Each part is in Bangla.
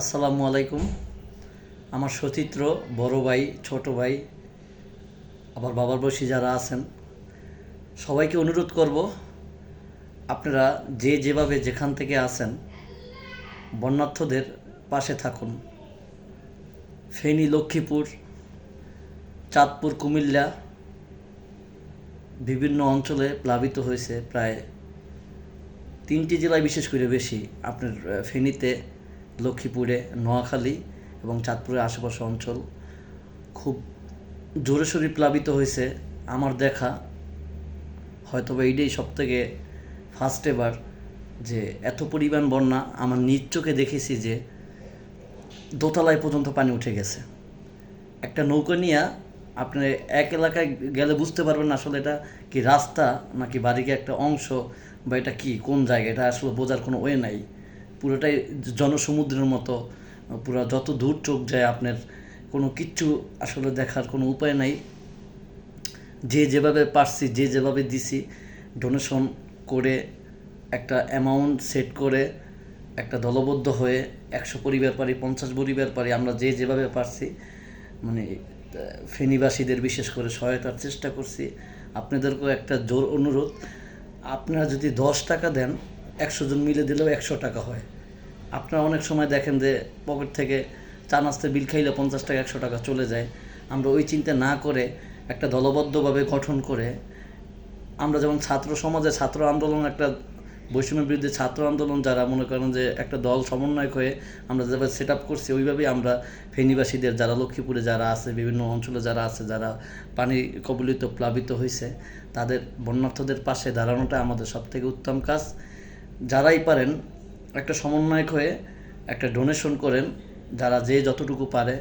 আসসালামু আলাইকুম। আমার সচিত্র বড় ভাই, ছোট ভাই আবার বাবার বয়সী যারা আছেন, সবাইকে অনুরোধ করব, আপনারা যে যেভাবে যেখান থেকে আছেন, বন্যার্থদের পাশে থাকুন। ফেনী, লক্ষ্মীপুর, চাঁদপুর, কুমিল্লা, বিভিন্ন অঞ্চলে প্লাবিত হয়েছে প্রায় তিনটি জেলায় বিশেষ করে বেশি। আপনার ফেনীতে লক্ষ্মীপুরে নোয়াখালী এবং চাঁদপুরের আশেপাশে অঞ্চল খুব জোরে সোরে প্লাবিত হয়েছে আমার দেখা। হয়তো বা এইটাই সব থেকে ফার্স্ট এবার যে এত পরিমাণ বন্যা, আমার নিজ চোখে দেখেছি যে দোতলায় পর্যন্ত পানি উঠে গেছে। একটা নৌকা নিয়ে আপনি এক এলাকায় গেলে বুঝতে পারবেন আসলে এটা কি রাস্তা নাকি বাড়িকে একটা অংশ বা এটা কি, কোন জায়গা, এটা আসলে বোঝার কোনো ওয়ে নাই। পুরোটাই জনসমুদ্রের মতো, পুরো যত দূর চোখ যায় আপনার, কোনো কিচ্ছু আসলে দেখার কোনো উপায় নাই। যে যেভাবে পারছি, যে যেভাবে দিছি ডোনেশন করে একটা অ্যামাউন্ট সেট করে একটা দলবদ্ধ হয়ে একশো পরিবার পারি, পঞ্চাশ পরিবার পারি, আমরা যে যেভাবে পারছি মানে ফেনীবাসীদের বিশেষ করে সহায়তার চেষ্টা করছি। আপনাদেরকেও একটা জোর অনুরোধ, আপনারা যদি দশ টাকা দেন একশো জন মিলে দিলেও একশো টাকা হয়। আপনারা অনেক সময় দেখেন যে পকেট থেকে চা নাস্তে বিল খাইলে পঞ্চাশ টাকা, একশো টাকা চলে যায়। আমরা ওই চিন্তা না করে একটা দলবদ্ধভাবে গঠন করে আমরা যেমন ছাত্র সমাজে ছাত্র আন্দোলন, একটা বৈষম্যের বিরুদ্ধে ছাত্র আন্দোলন যারা মনে করেন যে একটা দল সমন্বয় হয়ে আমরা যেভাবে সেট আপ করছি, ওইভাবেই আমরা ফেনীবাসীদের যারা লক্ষ্মীপুরে যারা আছে, বিভিন্ন অঞ্চলে যারা আছে, যারা পানি কবলিত প্লাবিত হয়েছে তাদের বন্যার্থদের পাশে দাঁড়ানোটা আমাদের সবথেকে উত্তম কাজ। যারাই পারেন, একটা সমন্বয়ক হয়ে একটা ডোনেশন করেন, যারা যে যতটুকু পারে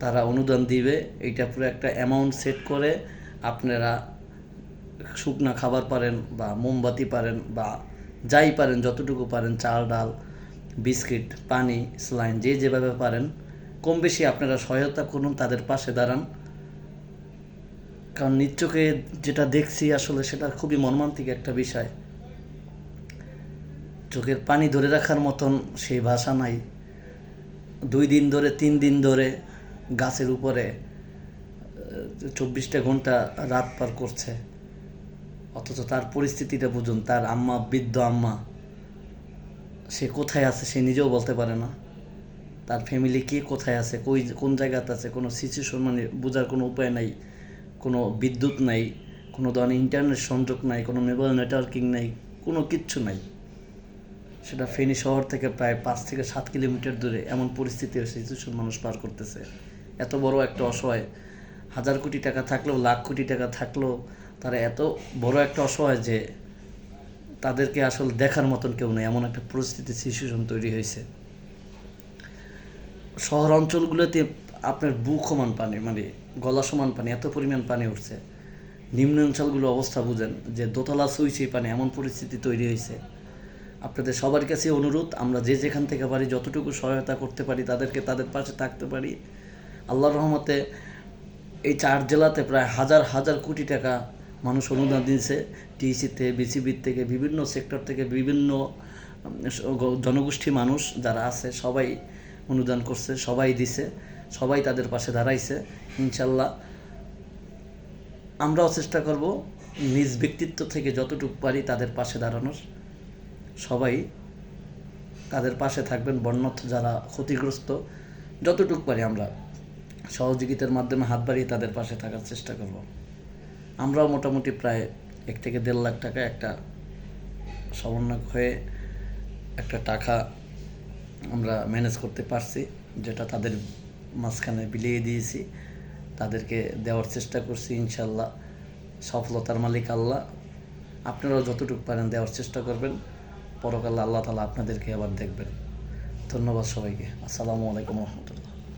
তারা অনুদান দিবে। এইটা পুরো একটা অ্যামাউন্ট সেট করে আপনারা শুকনা খাবার পারেন বা মোমবাতি পারেন বা যাই পারেন, যতটুকু পারেন, চাল, ডাল, বিস্কিট, পানি স্লাইন যে যেভাবে পারেন, কম বেশি আপনারা সহায়তা করুন, তাদের পাশে দাঁড়ান। কারণ নিচ্চকে যেটা দেখছি আসলে সেটা খুবই মর্মান্তিক একটা বিষয়। চোখের পানি ধরে রাখার মতন সেই ভাষা নাই। দুই দিন ধরে, তিন দিন ধরে গাছের উপরে চব্বিশটা ঘণ্টা রাত পার করছে। অথচ তার পরিস্থিতিটা বুঝুন, তার আম্মা, বৃদ্ধ আম্মা, সে কোথায় আছে সে নিজেও বলতে পারে না। তার ফ্যামিলি কে কোথায় আছে, কই, কোন জায়গাতে আছে, কোনো সিচুয়েশন মানে বোঝার কোনো উপায় নাই, কোনো বিদ্যুৎ নাই, কোনো ধরনের ইন্টারনেট সংযোগ নাই, কোনো মোবাইল নেটওয়ার্কিং নাই, কোনো কিচ্ছু নাই। সেটা ফেনী শহর থেকে প্রায় পাঁচ থেকে সাত কিলোমিটার দূরে এমন পরিস্থিতি সিচুয়েশন মানুষ পার করতেছে। এত বড় একটা অসহায়। হাজার কোটি টাকা থাকলেও, লাখ কোটি টাকা থাকলেও তারা এত বড় একটা অসহায় যে তাদেরকে আসলে দেখার মতন কেউ নেই, এমন একটা পরিস্থিতি সিচুয়েশন তৈরি হয়েছে। শহর অঞ্চলগুলোতে আপনার বুক সমান পানি মানে গলা সমান পানি, এত পরিমাণ পানি উঠছে। নিম্ন অঞ্চলগুলো অবস্থা বুঝেন যে দোতলা সুইছে পানি এমন পরিস্থিতি তৈরি হয়েছে। আপনাদের সবার কাছে অনুরোধ, আমরা যে যেখান থেকে পারি, যতটুকু সহায়তা করতে পারি, তাদেরকে তাদের পাশে থাকতে পারি। আল্লাহর রহমতে এই চার জেলাতে প্রায় হাজার হাজার কোটি টাকা মানুষ অনুদান দিয়েছে। টিসিতে, বিসিবির থেকে, বিভিন্ন সেক্টর থেকে বিভিন্ন জনগোষ্ঠী মানুষ যারা আছে, সবাই অনুদান করছে, সবাই দিছে, সবাই তাদের পাশে দাঁড়াইছে ইনশাল্লাহ আমরাও চেষ্টা করব নিজ ব্যক্তিত্ব থেকে যতটুকু পারি তাদের পাশে দাঁড়ানোর। সবাই তাদের পাশে থাকবেন বন্যর্থ যারা ক্ষতিগ্রস্ত। যতটুকু পারি আমরা সহযোগিতার মাধ্যমে হাত বাড়িয়ে তাদের পাশে থাকার চেষ্টা করব। আমরাও মোটামুটি প্রায় এক থেকে দেড় লাখ টাকা একটা সমন্বয় হয়ে একটা টাকা আমরা ম্যানেজ করতে পারছি, যেটা তাদের মাঝখানে বিলিয়ে দিয়েছি। তাদেরকে দেওয়ার চেষ্টা করছি, ইনশাল্লাহ। সফলতার মালিক আল্লাহ। আপনারাও যতটুকু পারেন দেওয়ার চেষ্টা করবেন। পরকালে আল্লাহ তালা আপনাদেরকে আবার দেখবেন। ধন্যবাদ সবাইকে। আসসালামু আলাইকুম রহমতুল্লাহ।